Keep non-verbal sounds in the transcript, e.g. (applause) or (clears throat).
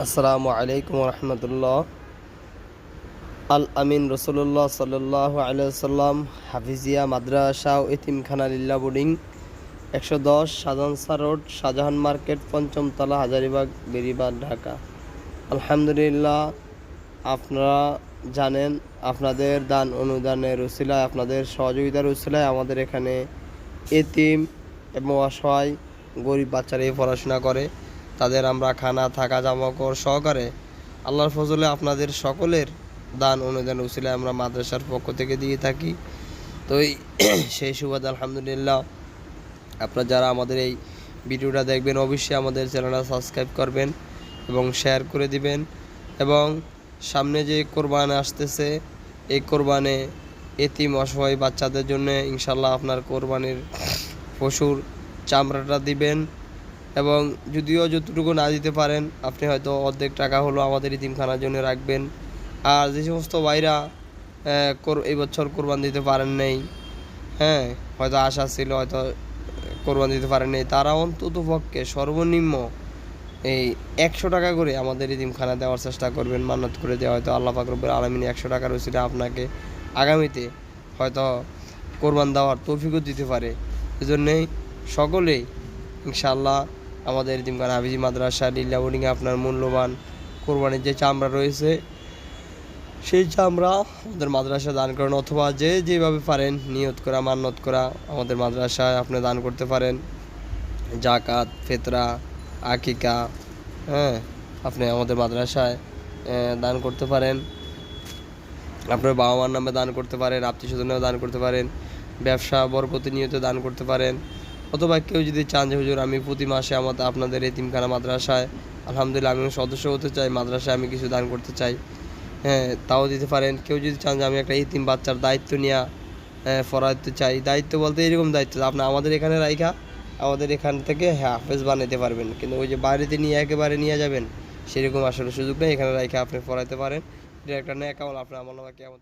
আসসালামু আলাইকুম রহমতুল্লাহ। আল আমিন রসুল্লাহ সাল্লাহ আলাইসাল্লাম হাফিজিয়া, মাদ্রাসা ও এতিমখানা লিল্লা বোর্ডিং, একশো দশ শাহজাহানসা রোড, শাহজাহান মার্কেট পঞ্চমতলা হাজারিবাগ বেরিবাদ ঢাকা। আলহামদুলিল্লাহ, আপনারা জানেন, আপনাদের দান অনুদানের উসিলায়, আপনাদের সহযোগিতার উসিলায় আমাদের এখানে এতিম এবং অসহায় গরিব বাচ্চারা পড়াশোনা করে। তাদের আমরা খানা, থাকা জামাকড় সহকারে আল্লাহর ফজলে আপনাদের সকলের দান অনুদান উসিলায় আমরা মাদ্রাসার পক্ষ থেকে দিয়ে থাকি। তো (clears throat) সেই সুবাদ আলহামদুলিল্লাহ আপনারা যারা আমাদের এই ভিডিওটা দেখবেন, অবশ্যই আমাদের চ্যানেলটা সাবস্ক্রাইব করবেন এবং শেয়ার করে দিবেন এবং সামনে যে কোরবান আসতেছে, এই কোরবানে এতিম, অসহায় বাচ্চাদের জন্য ইনশাল্লাহ আপনার কোরবানির পশুর চামড়াটা দিবেন। এবং যদিও যতটুকু না দিতে পারেন, আপনি হয়তো অর্ধেক টাকা হলো আমাদের ইতিমখানার জন্য রাখবেন। আর যে সমস্ত ভাইরা এই বছর কোরবান দিতে পারেন নাই হ্যাঁ হয়তো আশা ছিল হয়তো কোরবান দিতে পারেন নাই, তারা অন্তত পক্ষে সর্বনিম্ন এই একশো টাকা করে আমাদের ইতিমখানা দেওয়ার চেষ্টা করবেন, মান্নত করে দেওয়া হয়তো আল্লাহ ফাকরবের আলমিনী একশো টাকার ওসিলে আপনাকে আগামীতে হয়তো কোরবান দেওয়ার তৌফিকও দিতে পারে। এজন্যেই সকলেই ইনশাআল্লাহ আমাদের ইতিমখানা হাফিজি মাদ্রাসা লিল্লা বোর্ডিংয়ে আপনার মূল্যবান কোরবানির যে চামড়া রয়েছে, সেই চামড়া আমাদের মাদ্রাসা দান করেন অথবা যে যেভাবে পারেন নিয়ত করা মান্নত করা আমাদের মাদ্রাসায় আপনি দান করতে পারেন। জাকাত, ফেতরা, আকিকা হ্যাঁ আপনি আমাদের মাদ্রাসায় দান করতে পারেন। আপনার বাবা মার নামে দান করতে পারেন আত্মীয় স্বজনেও দান করতে পারেন, ব্যবসা বরকতি নিয়ত দান করতে পারেন। অথবা কেউ যদি চান যে, হুজুর, আমি প্রতি মাসে আমাদের আপনাদের এতিমখানা মাদ্রাসায়, আলহামদুলিল্লাহ, আমি সদস্য হতে চাই, মাদ্রাসায় আমি কিছু দান করতে চাই হ্যাঁ তাও দিতে পারেন। কেউ যদি চান যে, আমি একটা ইতিম বাচ্চার দায়িত্ব নিয়ে পড়াতে চাই। দায়িত্ব বলতে এরকম দায়িত্ব, আপনি আমাদের এখানে রাইখা, আমাদের এখান থেকে হাফেজ বানাইতে পারবেন। কিন্তু ওই যে বাড়িতে নিয়ে একেবারে নিয়ে যাবেন, সেরকম আসলে সুযোগ নেই। এখানে রাইখা আপনি পড়াইতে পারেন। এটা একটা ন্যাক আপনার আমল নামা কেমন